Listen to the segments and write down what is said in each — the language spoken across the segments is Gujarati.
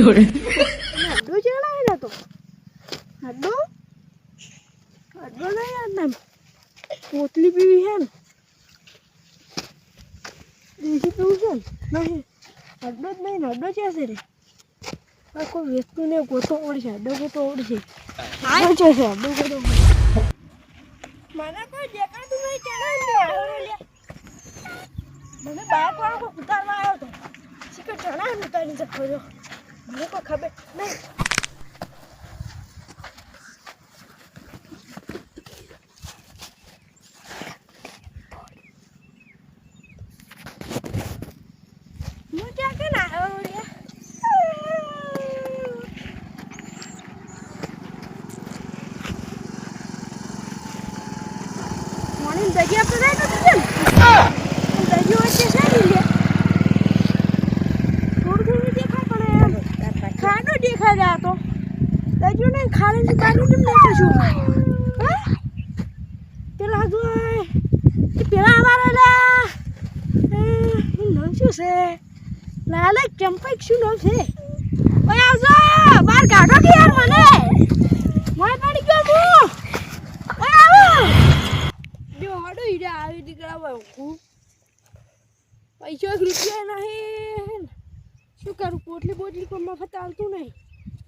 ચડાય ને તો હડો હડો નહીં યાર ને પોતલી પીવી છે ને દેશી પીવું છે નહીં હડો જ નહીં હડો છે છે રે આ કોઈ વસ્તુ ને ગોતો ઓળશે હડો ગોતો ઓળશે છે છે હડો ગોતો મને કોઈ દેખાતું નહીં લે મને બાઇક વાળો ઉતારવા આવ્યો હતો શીખર ચણા ઉતારી રહ્યો મને કોઈ ખબર નહીં હું ક્યાં કે ના આવ્યો રે મોર્નિંગ જગ્યા પર જાય તો જગ્યા વચ્ચે છે ને લે થોડું થોડું દેખાય પણ એમ જા તો? દજો ને, ખાલી બાજુ કેમ દેખાશું હા? પેલા હજુ પેલા અમારે નામ શું છે? લાલે ચંપક શું નામ છે? ઓય આવજો, બહાર કાઢો કે યાર મને? મોય પડી ગયો હું ઓય આવો. જો, હડો ઈડા આવી દીકરા હું પૈસો રૂપિયા નહીં. શું કરું, પોટલી બોટલી કોઈ મફત આવતું નહીં.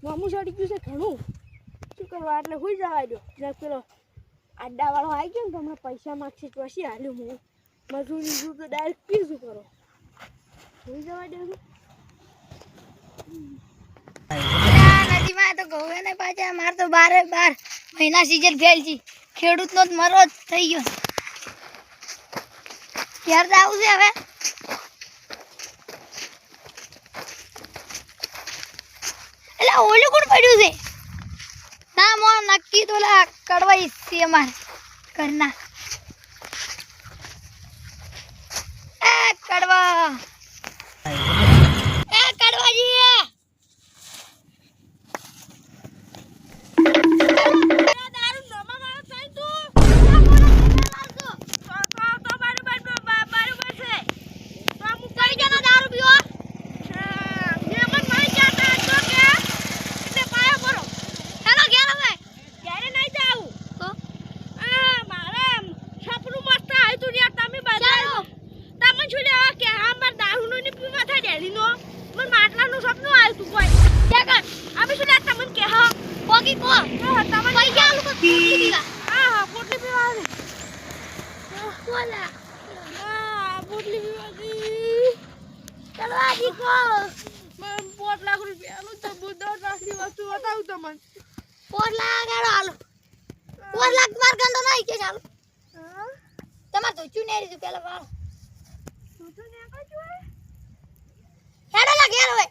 મામું ચડી ગયું છે ઘણું. શું કરવા? એટલે હોઈ જવા દો ને પેલો આડાવાળો આવી ગયો ને તમને પૈસા માગશે તો પછી હાલ્યું હું. મજૂરી લીધું તો ડાયરેક્ટ પી શું કરો? હોઈ જવા દો નદીમાં તો ઘઉં ને પાછા મારે તો બારે બાર મહિના સીઝન ફેલ છે. ખેડૂતનો જ મરો થઈ ગયો. ક્યારે આવું છે હવે? એટલે ઓલું કોણ પડ્યું છે? ના મો નક્કી તો કડવાઈ છે અમાર ઘરના એ કડવા એ કડવાજી દારૂ નમા માણસ થાય તું માટલાનું સપનું આવ્યું તું કોઈ અમે શું લ્યા તમને કે હા હા હા પોટલી પીવાની હા પોટલી પીવાની મને પોત લાખ રૂપિયાનું તો વસ્તુ બતાવું તમને હા તમારે તો ચુનેરી તું પેલા વાળો તું તો? હેડો લા ઘેર હવે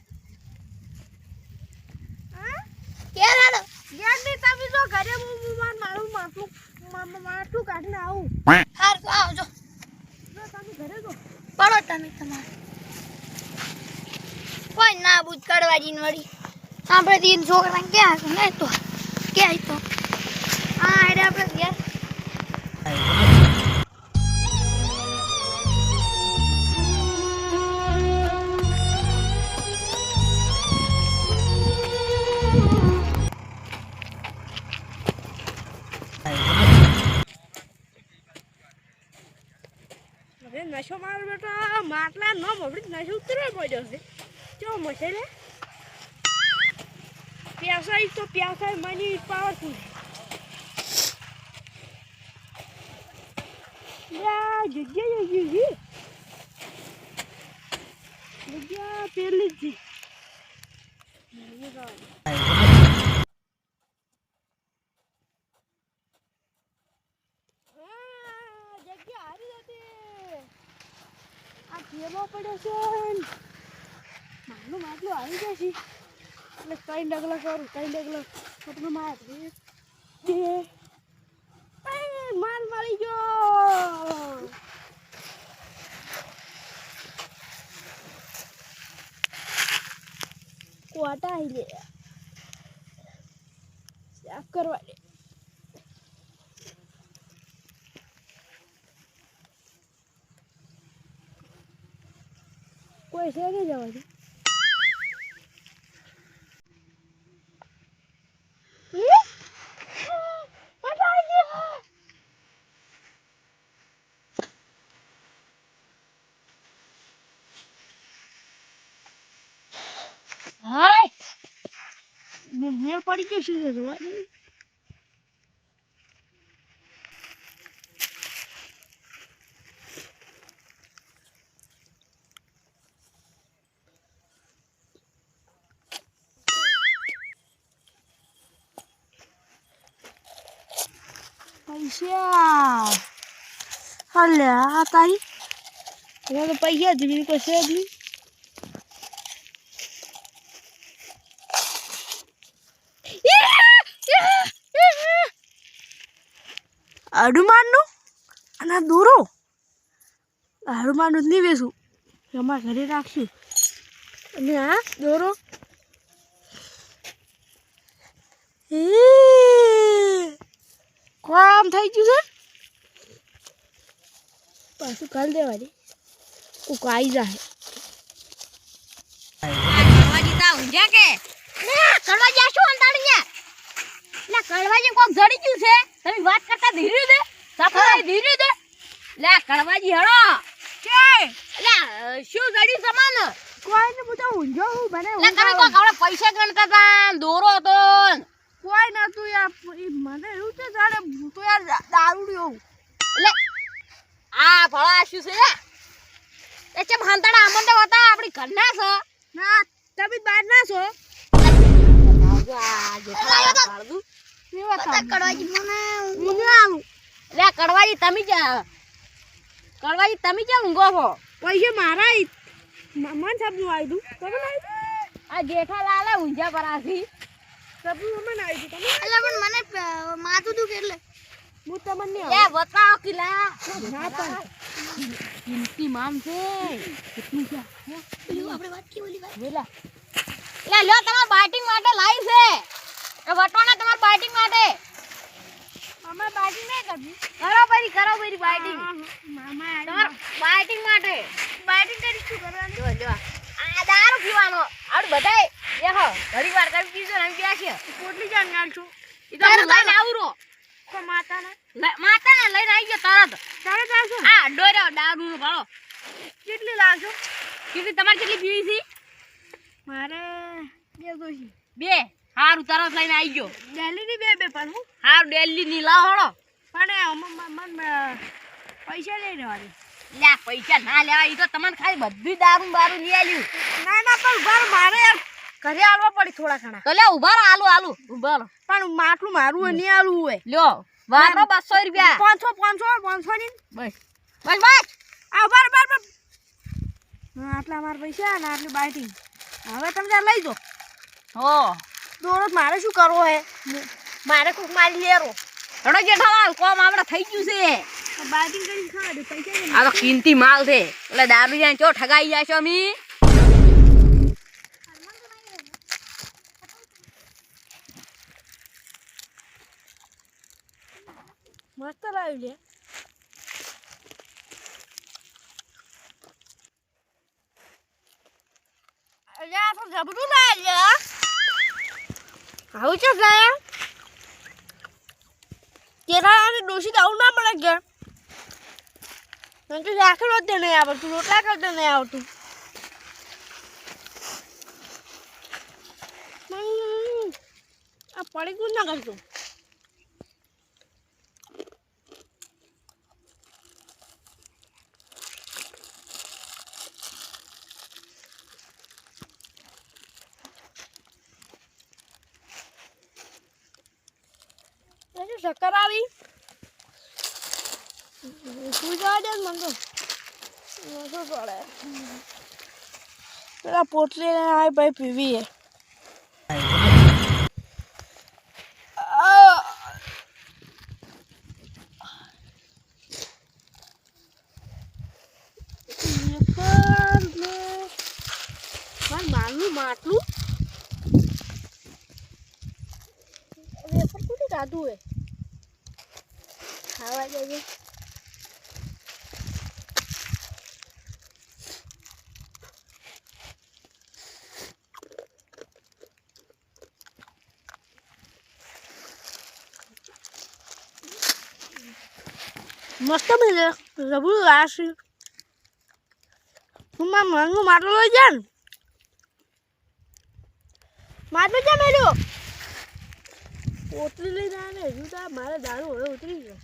ઘેર હેડો યાર નહીં તમે જો ઘરે હું મારું માટલું મા- મા- માટલું કાઢીને આવું હાર તો આવજો તમે ઘરે જો પડો તમે તમારે કોઈ ના બુજ કડવાજી વળી. આપણે તીન છોકરા ક્યાં હશે? ને તો. ક્યાં તો. હા, એટલે આપણે ગયા નશો મારો બેટા. માટલા ન મળી નશો ઉતરવા પડ્યો છે. ચો મશે રે પ્યાસાઈ તો પ્યાસા મની પાવરફુલ યા જગ્યા જગ્યા જગ્યા પેલી જ જગ્યા હારી હતી આ ઠેલો પડ્યો છે મારું માટલું આવી જશે એટલે ત્રણ ડગલા કરું ત્રણ ડગલા માટલું માર બે બે એ, માલ મળી ગયો કોટા આવી લે સાફ કરવા દે કોઈ છે કે જવા દે પડી જશે ને જોવા. પૈસા. આ તારી? પૈસા જ બીજું કશું જ નહીં. હનુમાનનું અને આ દોરો. હનુમાનનું જ નહીં વેચું એ અમારા ઘરે રાખશું. અને આ દોરો. કોમ થઈ ગયું છે? પાછું કાલ દેવાની કોક આવી જાય. કરવા તા ઊંઝા કે? લે કડવાજી આ શું અંતાડી લે કડવાજી કોક જડી ગયું છે. તમે વાત કરતા ધીરે દે. સફાઈ ધીરે દે. લે કડવાજી હળો. કે? લે શું જડી સમાન? કોઈ ને બુતા ઊંજો હું મને લે તમે કોક આપણે પૈસા ગણતા તા દોરો હતો. કોઈ નતું યાર મને એવું છે જાણે હું તો યાર દારૂડ્યો. લે આ ભળા શું છે એ ચમ હંતાડા અમંડે હતા આપણી ઘરના છે. ના તમે બહાર ના છો. આ ભાળદું. કેવા કડવાજી મને હું ના આવું લે કડવાજી તમે ક્યાં કડવાજી તમે ક્યાં ઊંઘો છો પૈસા મારા મન સાબનું આવ્યું તમે આ જેઠાલાલે ઊંઝા પરાથી. સાબનું મને આવ્યું તમે એટલે પણ મને માથું દુખે એટલે. હું તમને નહીં એ બતાવો કિલા ના પણ કિંમતી મામ છે. કેટલું છે? આપણે વાત કી બોલી વેલા. લે લ્યો તમાર બાઇટિંગ માટે લાવી છે. એ વટવાના તમાર બાઇટિંગ માટે. અમાર બાજી નહીં કરવી કરો પરી કરો પરી બાઇટિંગ મામા તમાર બાઇટિંગ માટે. બાજી કરી શું કરવાનું? જો જો આ. દારૂ પીવાનો આડ બધાય. દેખો ઘણી વાર કરી પીજો ને પીયા છે. પોટલી ગાલ છું ઈ તો લઈને આવરો. તો માતાના? માતા ને લઈને આવી ગયો તરત. તરત ચાલશો આ ડોર્યો દારૂ નો ભાળો. કેટલી લાવશો કેટલી તમારે કેટલી પીવી છે? મારે બે દોશી બે? હારું તરત લઈને આવી ગયો. ડેલીની બે બે પણ હું? હારું ડેલી ની લાવ હળો. પણ એ પૈસા લઈ રહેવાની લ્યા પૈસા ના લેવા ઈ તો તમને ખાલી બધી દારૂ બારૂ લઈ આવ્યું ના ના પણ ઘર મારે યાર. ઘરે આલવા પડી થોડા ઘણા. તો લે ઊભા રહો આલુ આલુ ઊભા રહો પણ માટલું મારું હોય નહીં આલું હોય. લ્યો વારો બસો રૂપિયા. પાંચસો પાંચસો પાંચસો ની. બસ. બસ બસ. આ ઊભા હા આટલા મારા પૈસા ને આટલી બાટી હવે તમે ત્યાં લઈ જો હો. દોરો તો મારે શું કરવો હે? મારે કોક મારી લેરો રડો જેઠાલાલ કોમ આપણે થઈ ગયું છે. બાઇટિંગ કરી ખાવા દે પૈસા નહીં આ તો કિંમતી માલ છે. એટલે દારૂ જાય ચો ઠગાઈ જાય છો અમી? મસ્ત લાવ્યું લે. અલ્યા તો જબરું લાવ્યા આવું છે લાયા તેરા અને ડોસી આવું ના મળે કે? મને તો રાખેલો જ નહીં આવડતું, રોટલા કરતા નહીં આવતું આ પડી ગયું ના કરતું હજુ શક્કર આવી. તું જવા દે પડે? પેલા પોટલી ને આવે ભાઈ પીવી હે મારું માટલું? વેફર કોને કાઢું હે જઈએ મસ્ત મિલે રબડું લાશે હું મારા મનનું માટલું લઈ જા ને માટલું જા મેલ્યો પોટલી લઈને આવે હજુ તો મારે દારૂ હવે ઉતરી ગયો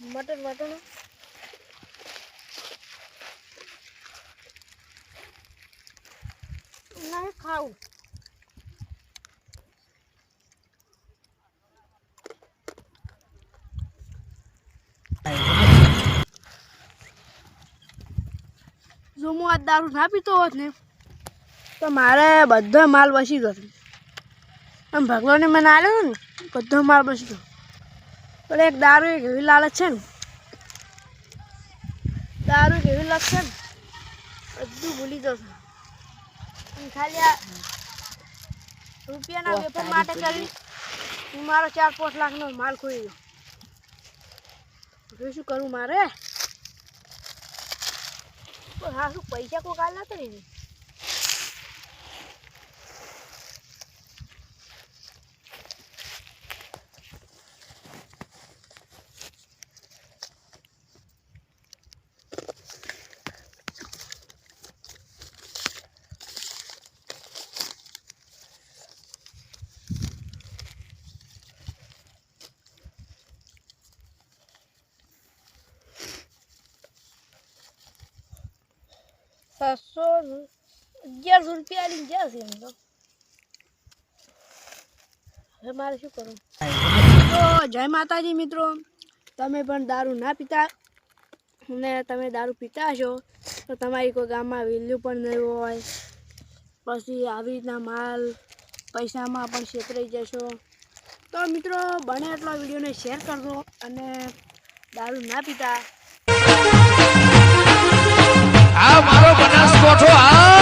મટન મટન ના ખાવું. જો હું આ દારૂ ના પીતો હોત ને, તો મારે બધો માલ બસી ગયો. આમ ભગવાને મને આલ્યો ને, બધો માલ બસી ગયો. પણ એક દારૂ એક એવી લાલચ છે ને. દારૂ એક એવી લાગશે છે ને. બધું ભૂલી જશે ખાલી આ રૂપિયાના વેપાર માટે કરી હું મારો ચાર પાંચ લાખનો માલ ખોઈ ગયો. હવે શું કરું મારે? હા શું પૈસા કોઈ કાલ નતો ને? સાતસો અગિયારસો રૂપિયા લઈને ગયા છે હવે મારે શું કરવું તો જય માતાજી મિત્રો તમે પણ દારૂ ના પીતા અને તમે દારૂ પીતા છો તો તમારી કોઈ ગામમાં વેલ્યુ પણ નહીં હોય પછી આવી રીતના માલ પૈસામાં પણ છેતરાઈ જશો તો મિત્રો બને એટલો વિડીયોને શેર કરજો અને દારૂ ના પીતા આ મારો બનાસકોઠો આ